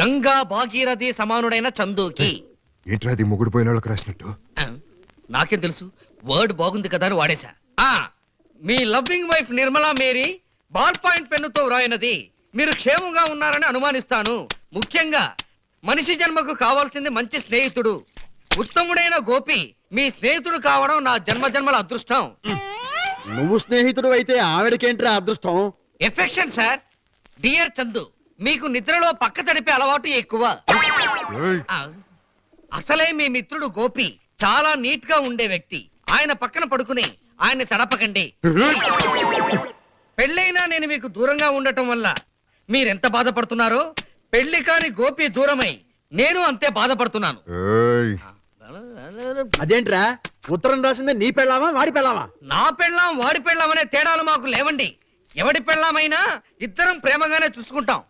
గంగా భాగీరథి సమానుడైన చందుకి. ఏంట్రా అది మొగుడు పోయిన వాళ్ళకి రాసినట్టు? ఆ, నాకేం తెలుసు? వర్డ్ బాగుంది కదా అని వాడేశా. ఆ, మీ loving wife Nirmala Mary ball point పెన్నుతో వ్రాయినది. మీరు క్షేమంగా ఉన్నారని అనుమానిస్తాను. ముఖ్యంగా మనిషి జన్మకు కావాల్సింది మంచి స్నేహితుడు. ఉత్తముడైన గోపి మీ స్నేహితుడు కావడం నా జన్మ జన్మల అదృష్టం. నువ్వు స్నేహితుడు అయితే ఆవిడకేంట్రా అదృష్టం? Affection sir. డియర్ చందు మీకు నిద్రలో పక్క తడిపే అలవాటు ఎక్కువ. ఆ, అసలే మీ మిత్రుడు గోపి చాలా నీట్గా ఉండే వ్యక్తి. ఆయన పక్కన పడుకుని ఆయన్ని తడపకండి. పెళ్ళైనా నేను మీకు దూరంగా ఉండటం వల్ల మీరెంత బాధపడుతున్నారో పెళ్ళి కాని గోపి దూరమై నేను అంతే బాధపడుతున్నాను. ఏయ్, అదేంట్రా? ఉత్తరం రాసింది నీ పెళ్ళావా వాడి పెళ్ళావా నా పెళ్ళాం వాడి పెళ్ళాం అనే తేడాలు మాకు లేవండి. ఎవడి పెళ్ళామైనా ఇద్దరం ప్రేమగానే చూసుకుంటాం.